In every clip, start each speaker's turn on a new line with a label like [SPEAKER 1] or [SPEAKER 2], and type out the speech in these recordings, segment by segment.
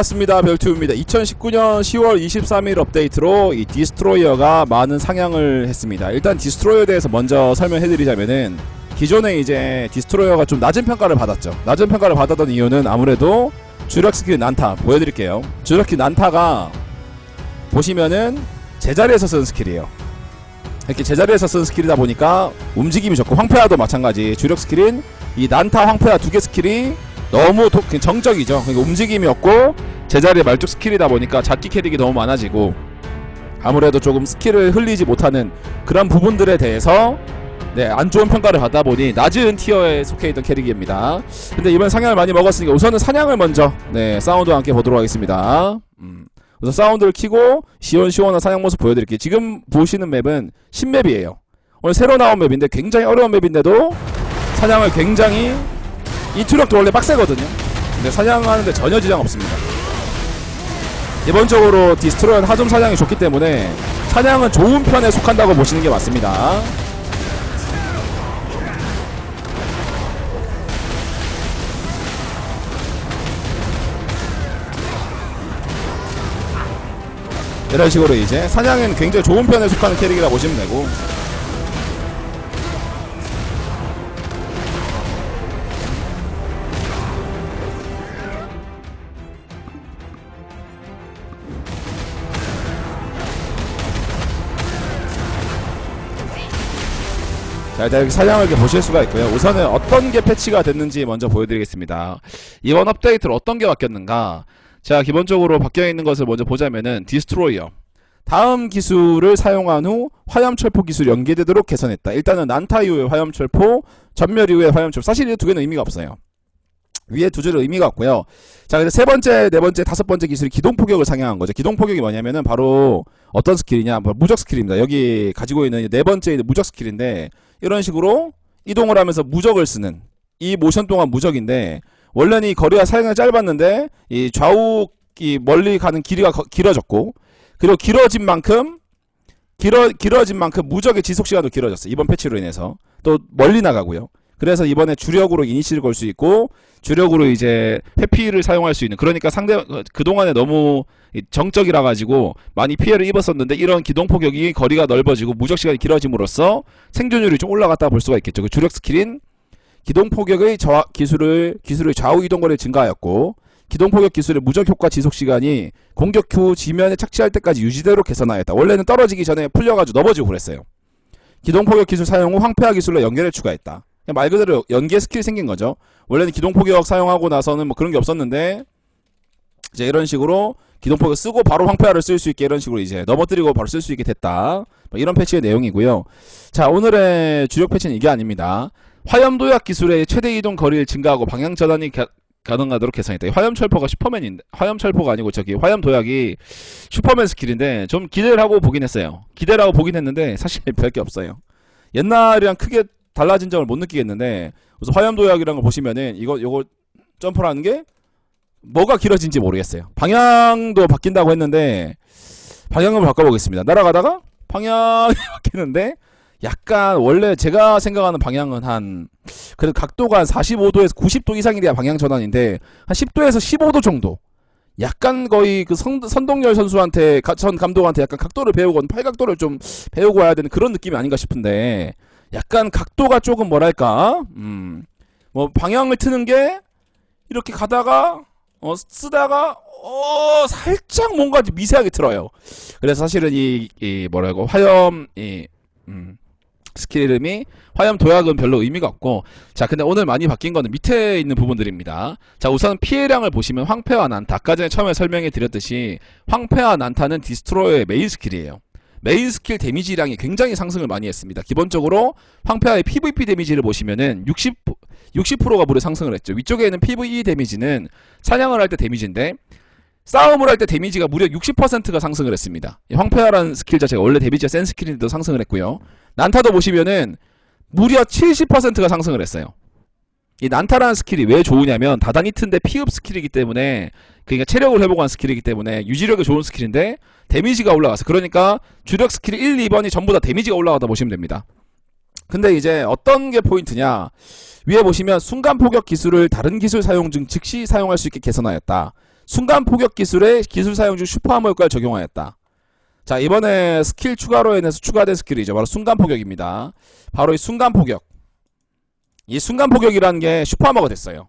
[SPEAKER 1] 반갑습니다. 별투입니다. 2019년 10월 23일 업데이트로 이 디스트로이어가 많은 상향을 했습니다. 일단 디스트로이어에 대해서 먼저 설명해드리자면은 기존에 이제 디스트로이어가 좀 낮은 평가를 받았죠. 낮은 평가를 받았던 이유는 아무래도 주력 스킬 난타 보여드릴게요. 주력 스킬 난타가 보시면은 제자리에서 쓰는 스킬이에요. 이렇게 제자리에서 쓰는 스킬이다 보니까 움직임이 좋고 황폐화도 마찬가지 주력 스킬인 이 난타 황폐화 두 개 스킬이 너무 도, 정적이죠. 그러니까 움직임이 없고 제자리에 말뚝 스킬이다 보니까 잡기 캐릭이 너무 많아지고 아무래도 조금 스킬을 흘리지 못하는 그런 부분들에 대해서 네, 안 좋은 평가를 받다 보니 낮은 티어에 속해 있던 캐릭입니다. 근데 이번 상향을 많이 먹었으니까 우선은 사냥을 먼저 네, 사운드와 함께 보도록 하겠습니다. 음. 우선 사운드를 키고 시원시원한 사냥 모습 보여드릴게요. 지금 보시는 맵은 신맵이에요. 오늘 새로 나온 맵인데 굉장히 어려운 맵인데도 사냥을 굉장히 이 투력도 원래 빡세거든요. 근데 사냥하는데 전혀 지장 없습니다. 기본적으로 디스트로이는 하점 사냥이 좋기 때문에 사냥은 좋은 편에 속한다고 보시는 게 맞습니다. 이런 식으로 이제 사냥은 굉장히 좋은 편에 속하는 캐릭이라 보시면 되고 일단 사냥을 이렇게 보실 수가 있고요. 우선은 어떤 게 패치가 됐는지 먼저 보여드리겠습니다. 이번 업데이트로 어떤 게 바뀌었는가? 자, 기본적으로 바뀌어 있는 것을 먼저 보자면은 디스트로이어. 다음 기술을 사용한 후 화염철포 기술이 연계되도록 개선했다. 일단은 난타 이후의 화염철포, 전멸 이후의 화염철포. 사실 이 두 개는 의미가 없어요. 위에 두 줄은 의미가 없고요. 자, 그래서 세 번째, 네 번째, 다섯 번째 기술이 기동 포격을 상향한 거죠. 기동 포격이 뭐냐면은 바로 어떤 스킬이냐? 뭐 무적 스킬입니다. 여기 가지고 있는 네 번째 무적 스킬인데 이런 식으로 이동을 하면서 무적을 쓰는 이 모션 동안 무적인데 원래는 이 거리가 사용이 짧았는데 이 좌우 이 멀리 가는 길이가 거- 길어졌고 그리고 길어진 만큼 길어 길어진 만큼 무적의 지속 시간도 길어졌어. 이번 패치로 인해서 또 멀리 나가고요. 그래서 이번에 주력으로 이니시를 걸 수 있고 주력으로 이제 회피를 사용할 수 있는 그러니까 상대 그 동안에 너무 이 정적이라 가지고 많이 피해를 입었었는데 이런 기동 포격이 거리가 넓어지고 무적 시간이 길어짐으로써 생존율이 좀 올라갔다 볼 수가 있겠죠. 그 주력 스킬인 기동 포격의 저하, 기술을 기술의 좌우 이동 거리 증가하였고 기동 포격 기술의 무적 효과 지속 시간이 공격 후 지면에 착지할 때까지 유지대로 개선하였다. 원래는 떨어지기 전에 풀려가지고 넘어지고 그랬어요. 기동 포격 기술 사용 후 황폐화 기술로 연계를 추가했다. 말 그대로 연계 스킬이 생긴 거죠. 원래는 기동 포격 사용하고 나서는 뭐 그런 게 없었는데 이제 이런 식으로 기동 포격 쓰고 바로 황폐화를 쓸 수 있게 이런 식으로 이제 넘어뜨리고 바로 쓸 수 있게 됐다. 뭐 이런 패치의 내용이고요. 자 오늘의 주력 패치는 이게 아닙니다. 화염 도약 기술의 최대 이동 거리를 증가하고 방향 전환이 가, 가능하도록 개선했다. 이 화염 철포가 슈퍼맨인데 화염 철포가 아니고 저기 화염 도약이 슈퍼맨 스킬인데 좀 기대를 하고 보긴 했어요. 기대를 하고 보긴 했는데 사실 별 게 없어요. 옛날이랑 크게 달라진 점을 못 느끼겠는데 우선 화염 도약이라는 걸 보시면은 이거 요거 점프라는 게 뭐가 길어진지 모르겠어요. 방향도 바뀐다고 했는데 방향을 바꿔보겠습니다. 날아가다가 방향이 바뀌는데 약간 원래 제가 생각하는 방향은 한 그래도 각도가 한 45도에서 90도 이상이 돼야 방향 전환인데 한 10도에서 15도 정도. 약간 거의 그 선, 선동열 선수한테 가- 전 감독한테 약간 각도를 배우건 팔각도를 좀 배우고 와야 되는 그런 느낌이 아닌가 싶은데 약간 각도가 조금 뭐랄까 음 뭐 방향을 트는 게 이렇게 가다가 어 쓰다가 어 살짝 뭔가 미세하게 틀어요. 그래서 사실은 이, 이 뭐라고 화염 이 음, 스킬 이름이 화염 도약은 별로 의미가 없고 자 근데 오늘 많이 바뀐 거는 밑에 있는 부분들입니다. 자 우선 피해량을 보시면 황폐와 난타. 아까 전에 처음에 설명해 드렸듯이 황폐와 난타는 디스트로이어의 메인 스킬이에요 메인 스킬 데미지량이 굉장히 상승을 많이 했습니다 기본적으로 황폐와의 PVP 데미지를 보시면은 60 60%가 무려 상승을 했죠 위쪽에 있는 PVE 데미지는 사냥을 할 때 데미지인데 싸움을 할 때 데미지가 무려 60%가 상승을 했습니다. 이 황폐화라는 스킬 자체가 원래 데미지가 센 스킬인데도 상승을 했고요. 난타도 보시면은 무려 70%가 상승을 했어요. 이 난타라는 스킬이 왜 좋으냐면 다단히 튼데 피흡 스킬이기 때문에 그러니까 체력을 회복한 스킬이기 때문에 유지력이 좋은 스킬인데 데미지가 올라가서 그러니까 주력 스킬 1, 2번이 전부 다 데미지가 올라가다 보시면 됩니다. 근데 이제 어떤 게 포인트냐 위에 보시면 순간 포격 기술을 다른 기술 사용 중 즉시 사용할 수 있게 개선하였다. 순간 포격 기술에 기술 사용 중 슈퍼하머 효과를 적용하였다. 자, 이번에 스킬 추가로 인해서 추가된 스킬이죠. 바로 순간 포격입니다. 바로 이 순간 포격. 이 순간 포격이라는 게 슈퍼하머가 됐어요.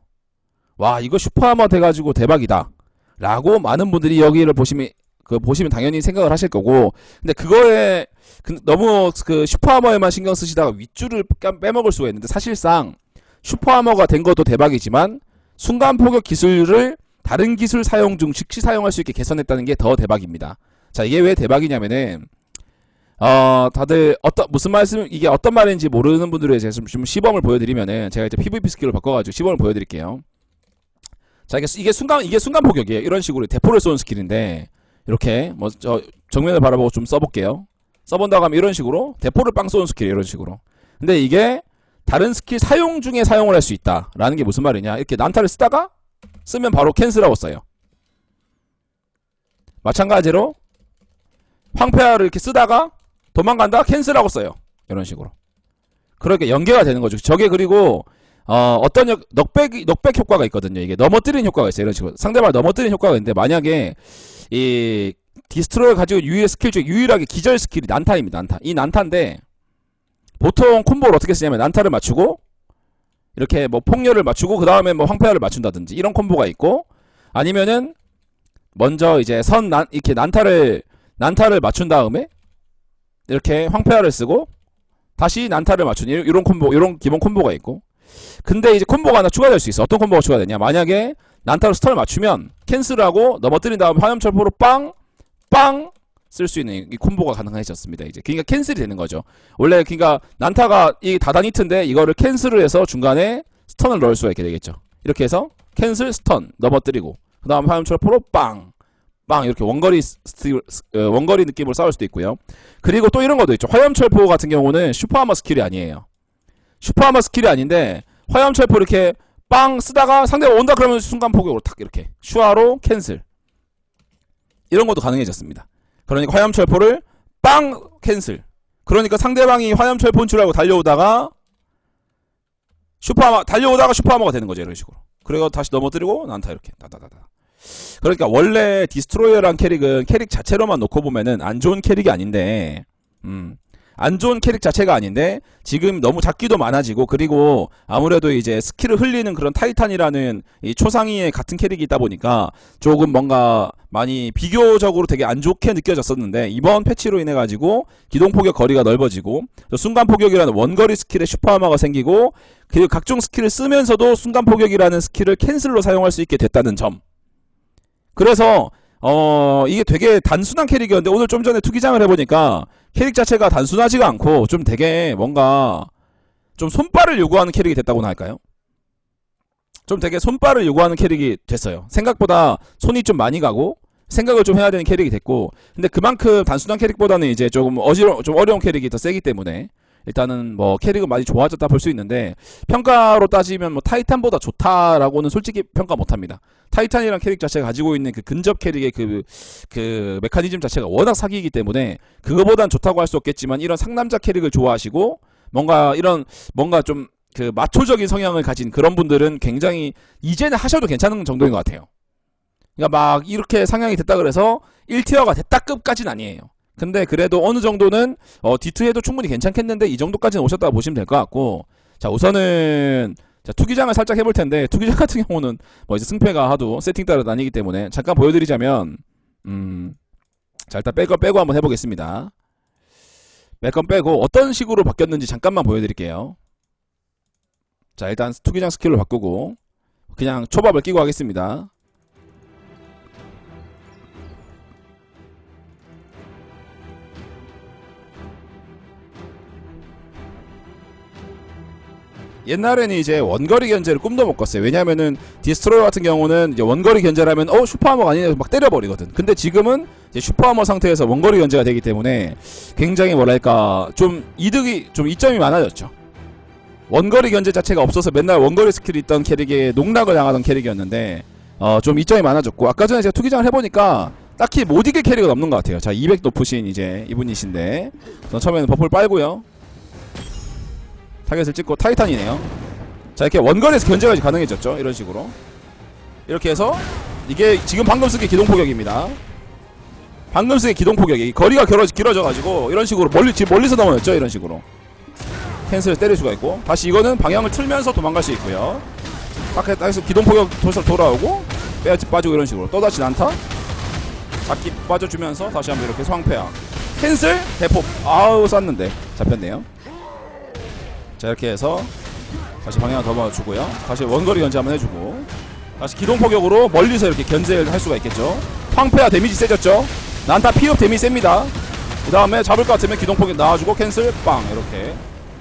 [SPEAKER 1] 와, 이거 슈퍼하머 돼가지고 대박이다. 라고 많은 분들이 여기를 보시면, 그, 보시면 당연히 생각을 하실 거고, 근데 그거에, 그- 너무 그 슈퍼하머에만 신경 쓰시다가 윗줄을 깜- 빼먹을 수가 있는데, 사실상 슈퍼하머가 된 것도 대박이지만, 순간 포격 기술을 다른 기술 사용 중 즉시 사용할 수 있게 개선했다는 게 더 대박입니다. 자, 이게 왜 대박이냐면은, 어, 다들 어떤 무슨 말씀 이게 어떤 말인지 모르는 분들을 위해서 좀, 좀 시범을 보여드리면은 제가 이제 PVP 스킬을 바꿔가지고 시범을 보여드릴게요. 자, 이게, 수- 이게 순간 이게 순간 포격이에요. 이런 식으로 대포를 쏘는 스킬인데 이렇게 뭐저 정면을 바라보고 좀 써볼게요. 써본다고 하면 이런 식으로 대포를 빵 쏘는 스킬이에요. 이런 식으로. 근데 이게 다른 스킬 사용 중에 사용을 할 수 있다라는 게 무슨 말이냐? 이렇게 난타를 쓰다가 쓰면 바로 캔슬하고 써요. 마찬가지로 황폐화를 이렇게 쓰다가 도망간다 캔슬하고 써요. 이런 식으로. 그렇게 연계가 되는 거죠. 저게 그리고 어, 어떤 역, 넉백 넉백 효과가 있거든요. 이게 넘어뜨리는 효과가 있어요. 이런 식으로 상대방을 넘어뜨리는 효과가 있는데 만약에 이 디스트로이를 가지고 유일 스킬 중에 유일하게 기절 스킬이 난타입니다. 난타. 이 난타인데 보통 콤보를 어떻게 쓰냐면 난타를 맞추고 이렇게 뭐 폭렬을 맞추고 그 다음에 뭐 황폐화를 맞춘다든지 이런 콤보가 있고 아니면은 먼저 이제 선 난 이렇게 난타를 난타를 맞춘 다음에 이렇게 황폐화를 쓰고 다시 난타를 맞추는 이- 이런 콤보 이런 기본 콤보가 있고. 근데 이제 콤보가 하나 추가될 수 있어. 어떤 콤보가 추가되냐? 만약에 난타로 스턴을 맞추면 캔슬하고 넘어뜨린 다음 화염철포로 빵 빵 쓸 수 있는 이 콤보가 가능해졌습니다 이제. 그러니까 캔슬이 되는 거죠. 원래 그러니까 난타가 이 다단 히트인데 이거를 캔슬을 해서 중간에 스턴을 넣을 수가 있게 되겠죠. 이렇게 해서 캔슬 스턴 넘어뜨리고 그 다음 화염철포로 빵 빵 이렇게 원거리 스틸, 어, 원거리 느낌으로 싸울 수도 있고요. 그리고 또 이런 것도 있죠. 화염철포 같은 경우는 슈퍼하머 스킬이 아니에요. 슈퍼하머 스킬이 아닌데 화염철포 이렇게 빵 쓰다가 상대가 온다 그러면 순간 포격으로 탁 이렇게 슈화로 캔슬 이런 것도 가능해졌습니다. 그러니까 화염철포를 빵 캔슬. 그러니까 상대방이 화염철포인 줄 알고 달려오다가 슈퍼하머 달려오다가 슈퍼하머가 되는 거죠 이런 식으로. 그리고 다시 넘어뜨리고 난타 이렇게 다다다다. 그러니까 원래 디스트로이어란 캐릭은 캐릭 자체로만 놓고 보면은 안 좋은 캐릭이 아닌데, 음, 안 좋은 캐릭 자체가 아닌데 지금 너무 잡기도 많아지고 그리고 아무래도 이제 스킬을 흘리는 그런 타이탄이라는 이 초상위의 같은 캐릭이 있다 보니까 조금 뭔가 많이 비교적으로 되게 안 좋게 느껴졌었는데 이번 패치로 인해 가지고 기동 포격 거리가 넓어지고 또 순간 포격이라는 원거리 스킬에 슈퍼하머가 생기고 그리고 각종 스킬을 쓰면서도 순간 포격이라는 스킬을 캔슬로 사용할 수 있게 됐다는 점. 그래서 어 이게 되게 단순한 캐릭이었는데 오늘 좀 전에 투기장을 해보니까 캐릭 자체가 단순하지가 않고 좀 되게 뭔가 좀 손발을 요구하는 캐릭이 됐다고나 할까요? 좀 되게 손발을 요구하는 캐릭이 됐어요. 생각보다 손이 좀 많이 가고 생각을 좀 해야 되는 캐릭이 됐고 근데 그만큼 단순한 캐릭보다는 이제 조금 어지러 좀 어려운 캐릭이 더 세기 때문에 일단은 뭐 캐릭은 많이 좋아졌다 볼 수 있는데 평가로 따지면 뭐 타이탄보다 좋다라고는 솔직히 평가 못합니다. 타이탄이란 캐릭 자체가 가지고 있는 그 근접 캐릭의 그, 그 메커니즘 자체가 워낙 사기이기 때문에 그거보단 좋다고 할 수 없겠지만 이런 상남자 캐릭을 좋아하시고 뭔가 이런 뭔가 좀 그 마초적인 성향을 가진 그런 분들은 굉장히 이제는 하셔도 괜찮은 정도인 것 같아요. 그러니까 막 이렇게 상향이 됐다 그래서 1티어가 됐다 급까지는 아니에요. 근데 그래도 어느 정도는 어, D2에도 충분히 괜찮겠는데 이 정도까지는 오셨다고 보시면 될 것 같고 자 우선은 자 투기장을 살짝 해볼 텐데 투기장 같은 경우는 뭐 이제 승패가 하도 세팅 따라 다니기 때문에 잠깐 보여드리자면 음자 일단 뺄 건 빼고 한번 해보겠습니다. 뺄 건 빼고 어떤 식으로 바뀌었는지 잠깐만 보여드릴게요. 자 일단 투기장 스킬로 바꾸고 그냥 초밥을 끼고 하겠습니다 옛날에는 이제 원거리 견제를 꿈도 못 꿨어요. 왜냐면은 디스트로이 같은 경우는 이제 원거리 견제라면 어 슈퍼하머가 아니냐 막 때려버리거든. 근데 지금은 이제 슈퍼하머 상태에서 원거리 견제가 되기 때문에 굉장히 뭐랄까 좀 이득이 좀 이점이 많아졌죠. 원거리 견제 자체가 없어서 맨날 원거리 스킬이 있던 캐릭에 농락을 당하던 캐릭이었는데 어 좀 이점이 많아졌고 아까 전에 제가 투기장을 해보니까 딱히 못 이길 캐릭은 없는 것 같아요. 자 200 높으신 이제 이분이신데 처음에는 버프를 빨고요. 타겟을 찍고 타이탄이네요. 자 이렇게 원거리에서 견제가 가능해졌죠. 이런 식으로 이렇게 해서 이게 지금 방금 쓴게 기동 포격입니다. 방금 쓴게 기동 포격이 거리가 길어, 길어져 가지고 이런 식으로 멀리 지금 멀리서 넘어졌죠 이런 식으로 캔슬 때릴 수가 있고 다시 이거는 방향을 틀면서 도망갈 수 있고요. 딱 해서 기동 포격 도서 돌아오고 빼야지 빠지고 이런 식으로 또 다시 난타 잡기 빠져주면서 다시 한번 이렇게 소황패야 캔슬 대폭 아우 쐈는데 잡혔네요. 자 이렇게 해서 다시 방향을 더 맞추고요. 다시 원거리 견제 한번 해주고 다시 기동 포격으로 멀리서 이렇게 견제를 할 수가 있겠죠. 황폐화 데미지 세졌죠. 난타 피업 데미지 셉니다. 그 다음에 잡을 것 같으면 기동 포격 나와주고 캔슬 빵 이렇게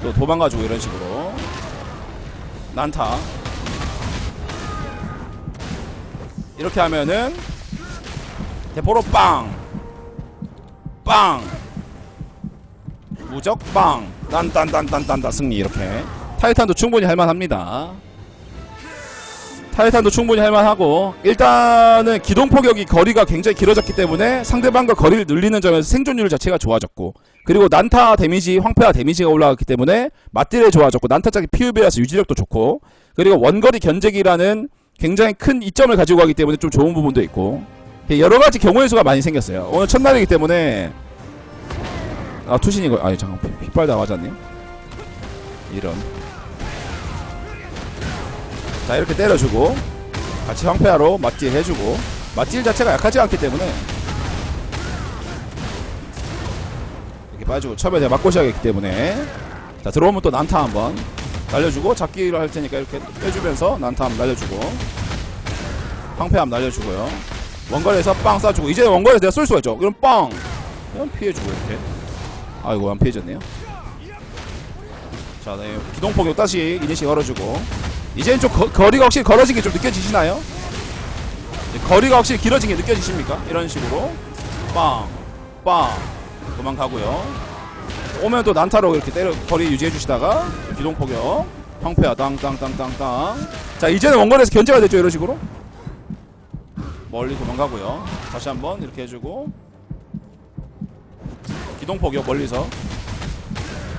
[SPEAKER 1] 또 도망가주고 이런 식으로 난타 이렇게 하면은 대포로 빵! 빵! 무적 빵! 딴딴딴딴딴딴 승리 이렇게 타이탄도 충분히 할만합니다 타이탄도 충분히 할만하고 일단은 기동 포격이 거리가 굉장히 길어졌기 때문에 상대방과 거리를 늘리는 점에서 생존율 자체가 좋아졌고 그리고 난타 데미지 황폐화 데미지가 올라갔기 때문에 맞딜에 좋아졌고 난타짝이 PUB라서 유지력도 좋고 그리고 원거리 견제기라는 굉장히 큰 이점을 가지고 가기 때문에 좀 좋은 부분도 있고 여러 가지 경우의 수가 많이 생겼어요. 오늘 첫날이기 때문에 아 투신이 거 아니 잠깐 핏발 다 맞았네요. 이런. 자 이렇게 때려주고 같이 황폐하로 맞딜 해주고 맞딜 자체가 약하지 않기 때문에. 이렇게 빠지고 처음에 내가 맞고 시작했기 때문에. 자 들어오면 또 난타 한번 날려주고 잡기를 할 테니까 이렇게 빼주면서 난타 한번 날려주고 황폐함 날려주고요. 원거리에서 빵 쏴주고 이제 원거리에서 내가 쏠 수가 있죠. 그럼 빵! 그럼 피해주고 이렇게 아이고 안 피해졌네요 자 네. 기동폭격 다시 이니시 걸어주고 이제는 좀 거, 거리가 확실히 걸어진 게 좀 느껴지시나요? 거리가 확실히 길어진 게 느껴지십니까? 이런 식으로 빵, 빵 도망가고요. 오면 또 난타로 이렇게 때려 거리 유지해 주시다가 기동 포격 황폐야 땅땅땅땅땅 자 이제는 원거리에서 견제가 됐죠 이런 식으로 멀리 도망가고요. 다시 한번 이렇게 해주고 기동 포격 멀리서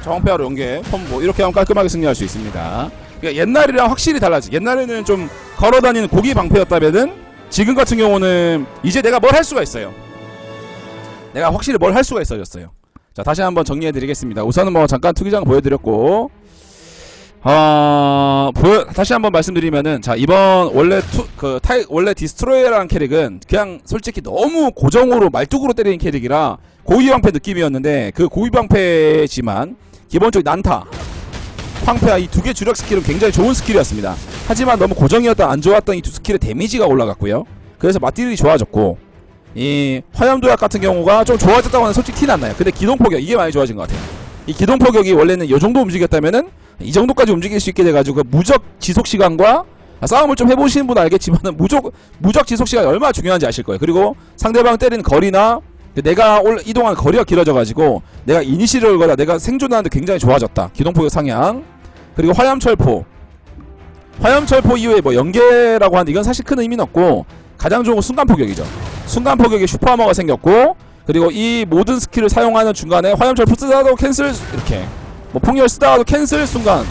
[SPEAKER 1] 정패하로 연계 콤보 이렇게 하면 깔끔하게 승리할 수 있습니다. 그러니까 옛날이랑 확실히 달라지. 옛날에는 좀 걸어다니는 고기 방패였다면은 지금 같은 경우는 이제 내가 뭘 할 수가 있어요. 내가 확실히 뭘 할 수가 있어졌어요. 자 다시 한번 정리해드리겠습니다. 우선은 뭐 잠깐 투기장 보여드렸고 어, 보여, 다시 한번 말씀드리면은 자 이번 원래 투, 그 타이 원래 디스트로이어라는 캐릭은 그냥 솔직히 너무 고정으로 말뚝으로 때리는 캐릭이라 고위방패 느낌이었는데 그 고위방패지만 기본적인 난타 황폐와 이 두 개 주력 스킬은 굉장히 좋은 스킬이었습니다. 하지만 너무 고정이었다 안 좋았던 이 두 스킬의 데미지가 올라갔고요. 그래서 맞딜이 좋아졌고 이 화염도약 같은 경우가 좀 좋아졌다고 하는 솔직히 티는 안 나요. 근데 기동포격 이게 많이 좋아진 것 같아요. 이 기동포격이 원래는 이 정도 움직였다면은 이 정도까지 움직일 수 있게 돼가지고 그 무적 지속 시간과 아, 싸움을 좀 해보시는 분은 알겠지만은 무적 무적 지속 시간이 얼마나 중요한지 아실 거예요. 그리고 상대방 때리는 거리나 내가 올 이동하는 거리가 길어져가지고 내가 이니시를 걸거나 내가 생존하는데 굉장히 좋아졌다. 기동포격 상향 그리고 화염철포 화염철포 이후에 뭐 연계라고 하는데 이건 사실 큰 의미는 없고 가장 좋은 건 순간포격이죠. 순간포격에 슈퍼하머가 생겼고 그리고 이 모든 스킬을 사용하는 중간에 화염철포 쓰다가도 캔슬 이렇게 뭐 폭렬 쓰다가도 캔슬 순간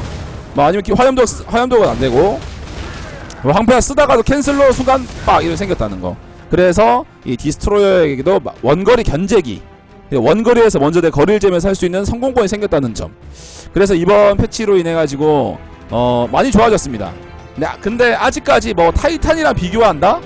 [SPEAKER 1] 뭐 아니면 화염도 화염도가 안 되고 뭐 황폐화 쓰다가도 캔슬로 순간 빡 이렇게 생겼다는 거. 그래서 이 디스트로이어에게도 원거리 견제기 원거리에서 먼저 내 거리를 재면서 할 수 있는 성공권이 생겼다는 점. 그래서 이번 패치로 인해 가지고 어 많이 좋아졌습니다. 네, 근데 아직까지 뭐 타이탄이랑 비교한다?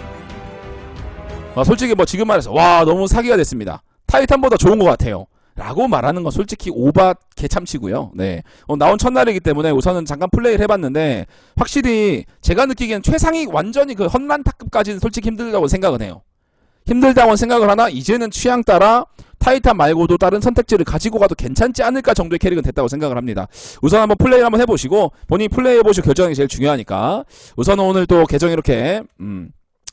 [SPEAKER 1] 어, 솔직히 뭐 지금 말해서 와 너무 사기가 됐습니다. 타이탄보다 좋은 것 같아요. 라고 말하는 건 솔직히 오바 개참치고요. 네. 어, 나온 첫날이기 때문에 우선은 잠깐 플레이를 해봤는데 확실히 제가 느끼기엔 최상위 완전히 그 헛난타급까지는 솔직히 힘들다고 생각은 해요. 힘들다고 생각을 하나 이제는 취향 따라 타이탄 말고도 다른 선택지를 가지고 가도 괜찮지 않을까 정도의 캐릭은 됐다고 생각을 합니다. 우선 한번 플레이를 한번 해보시고 본인이 플레이해보시고 결정이 제일 중요하니까 우선은 오늘 또 계정 이렇게 음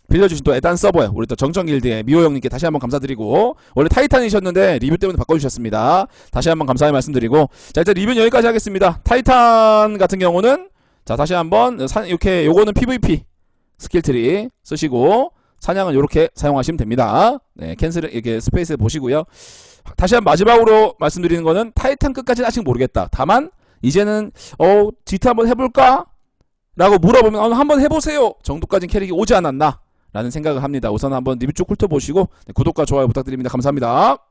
[SPEAKER 1] 빌려주신 또 에단 서버에 우리 또 정정길드의 미호 형님께 다시 한번 감사드리고 원래 타이탄이셨는데 리뷰 때문에 바꿔주셨습니다. 다시 한번 감사의 말씀드리고 자 일단 리뷰는 여기까지 하겠습니다. 타이탄 같은 경우는 자 다시 한번 사, 이렇게 요거는 PVP 스킬트리 쓰시고 사냥은 이렇게 사용하시면 됩니다. 네, 캔슬 이렇게 스페이스 보시고요. 다시 한 마지막으로 말씀드리는 거는 타이탄 끝까지는 아직 모르겠다. 다만 이제는 어 GT 한번 해볼까? 라고 물어보면 어, 한번 해보세요 정도까지는 캐릭이 오지 않았나 라는 생각을 합니다. 우선 한번 리뷰 쭉 훑어보시고 네, 구독과 좋아요 부탁드립니다. 감사합니다.